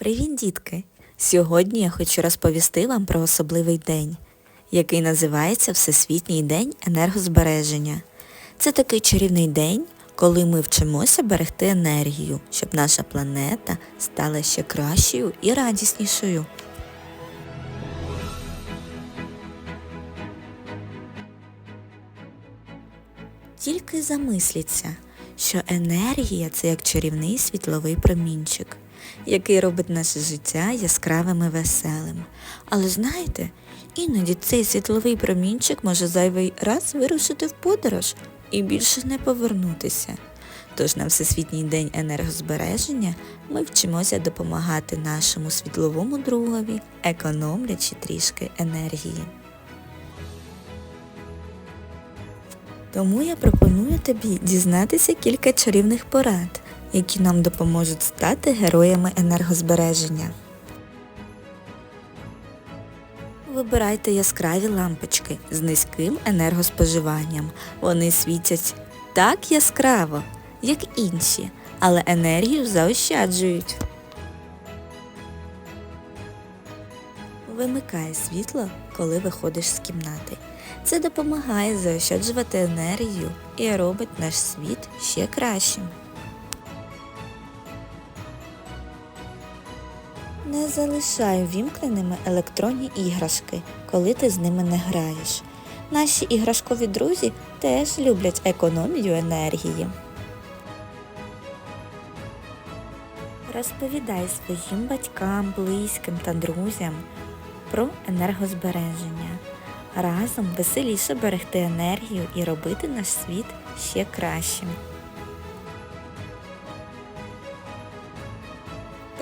Привіт, дітки! Сьогодні я хочу розповісти вам про особливий день, який називається Всесвітній день енергозбереження. Це такий чарівний день, коли ми вчимося берегти енергію, щоб наша планета стала ще кращою і радіснішою. Тільки замисліться, що енергія це як чарівний світловий промінчик, який робить наше життя яскравим і веселим. Але знаєте, іноді цей світловий промінчик може зайвий раз вирушити в подорож і більше не повернутися. Тож на Всесвітній день енергозбереження ми вчимося допомагати нашому світловому другові, економлячи трішки енергії. Тому я пропоную тобі дізнатися кілька чарівних порад, які нам допоможуть стати героями енергозбереження. Вибирайте яскраві лампочки з низьким енергоспоживанням. Вони світять так яскраво, як інші, але енергію заощаджують. Вимикай світло, коли виходиш з кімнати. Це допомагає заощаджувати енергію і робить наш світ ще кращим. Не залишай вімкненими електронні іграшки, коли ти з ними не граєш. Наші іграшкові друзі теж люблять економію енергії. Розповідай своїм батькам, близьким та друзям про енергозбереження. Разом веселіше берегти енергію і робити наш світ ще кращим.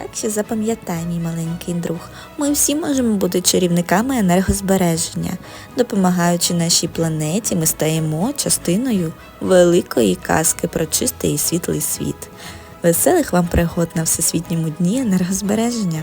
Так що запам'ятай, мій маленький друг, ми всі можемо бути чарівниками енергозбереження. Допомагаючи нашій планеті, ми стаємо частиною великої казки про чистий і світлий світ. Веселих вам пригод на Всесвітньому дні енергозбереження!